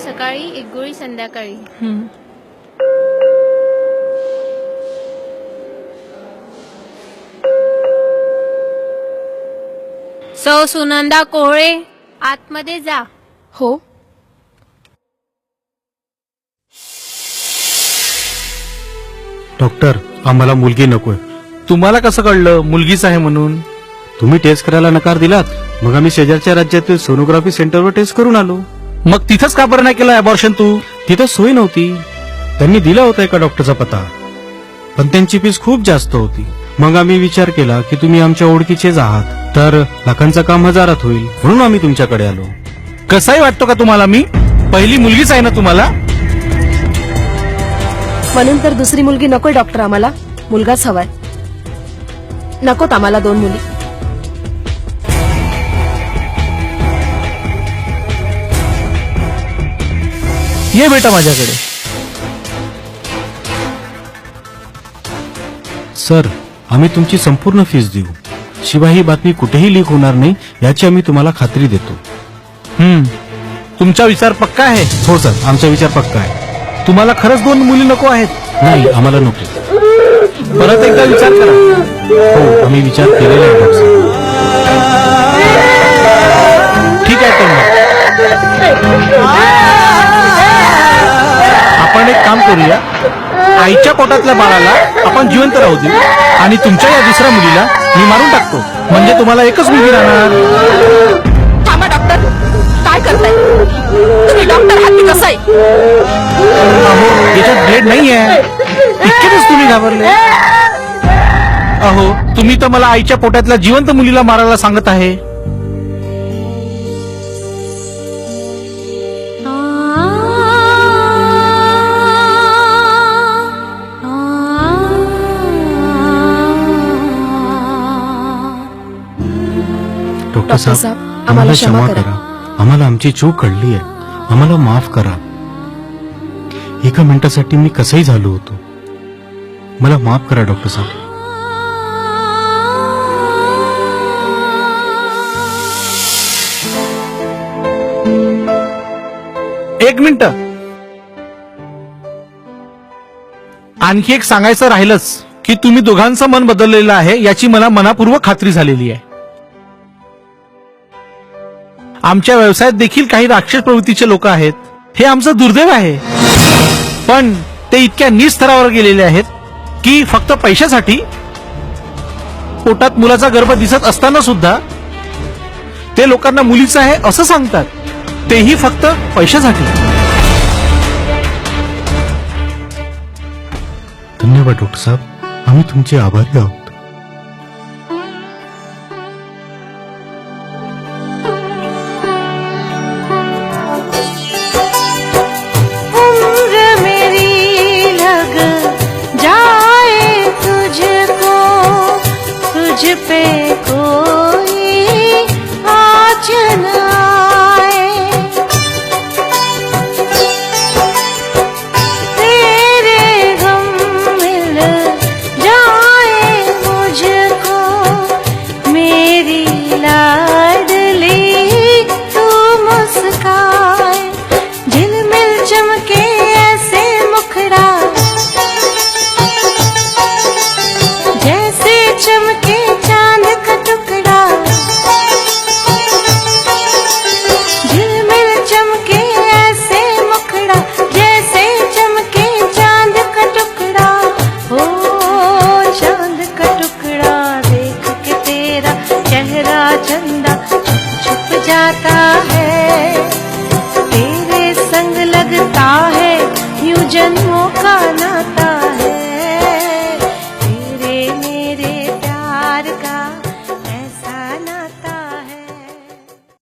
सकाळी एक गोळी संध्याकाळी. हं. सौ सुनंदा कोहळे आतमध्ये जा. हो. डॉक्टर आम्हाला मुलगी नकोय. तुम्हाला कसं कळलं? मुलगीच आहे म्हणून. तुम्ही टेस्ट करायला नकार दिलात. मग आम्ही शेजारच्या राज्यातील सोनोग्राफी सेंटरवर टेस्ट करून आलो. मग तिथंच का बरं नाही केलं अबॉर्शन तू? तिथं सोय नव्हती. त्यांनी दिला होता एका डॉक्टरचा पत्ता. पण त्यांची फीस खूप जास्त होती. मग आम्ही विचार केला की तुम्ही आमच्या ओळखीचेच आहात. तर लाखांचं काम हजारात होईल. म्हणून आम्ही तुमच्याकडे आलो. कसाही वाटतो का तुम्हाला मी? पहिली मुलगीच आहे ना तुम्हाला? म्हणून तर दुसरी मुलगी नकोय डॉक्टर आम्हाला. मुलगाच हवाय. नकोत आम्हाला दोन मुली. ये बेटा माझ्याकडे. सर आम्ही तुमची संपूर्ण फीस देऊ. शिवाय ही बातमी कुठेही लीक होणार नाही याची आम्ही तुम्हाला खात्री देतो. हम्म. तुमचा विचार पक्का आहे? हो सर. आमचा विचार पक्का आहे. तुम्हाला खरंच दोन मुली नको आहेत? नाही आम्हाला नको. परत एकदा विचार करा. हो आम्ही विचार केलेला आहे डॉक्टर करूया. आईच्या पोटातल्या बाळाला आपण जिवंत राहू देऊ. आणि तुमच्या या दुसऱ्या मुलीला मी मारून टाकतो. म्हणजे तुम्हाला एकच मुलगी राहणार. थांबा डॉक्टर काय करताय? तुम्ही डॉक्टर हाती कसं आहे? अहो याच्यात ब्लेड नाही आहे इतकेच तुम्ही घाबरले. अहो तुम्ही तर मला आईच्या पोटातल्या जिवंत मुलीला मारायला सांगत आहे. डॉक्टर साहेब आम्हाला क्षमा करा. आम्हाला आमची चूक कळली आहे. आम्हाला माफ करा. एका मिनिटासाठी मी कसंही झालो होतो. मला माफ करा डॉक्टर साहेब. एक मिनिट. आणखी एक सांगायचं राहिलंच की तुम्ही दोघांचं मन बदललेलं आहे याची मला मनापूर्वक खात्री झालेली आहे. आमच्या व्यवसायात देखील काही राक्षस प्रवृत्तीचे लोक आहेत. हे आमचं दुर्दैव आहे. पण ते इतक्या नीच स्तरावर गेलेले आहेत की फक्त पैशासाठी पोटात मुलाचा गर्भ दिसत असताना सुद्धा ते लोकांना मुलीचं आहे असं सांगतात. तेही फक्त पैशासाठी. धन्यवाद डॉक्टर साहेब. आम्ही तुमचे आभारी आहोत. না মোকানাতা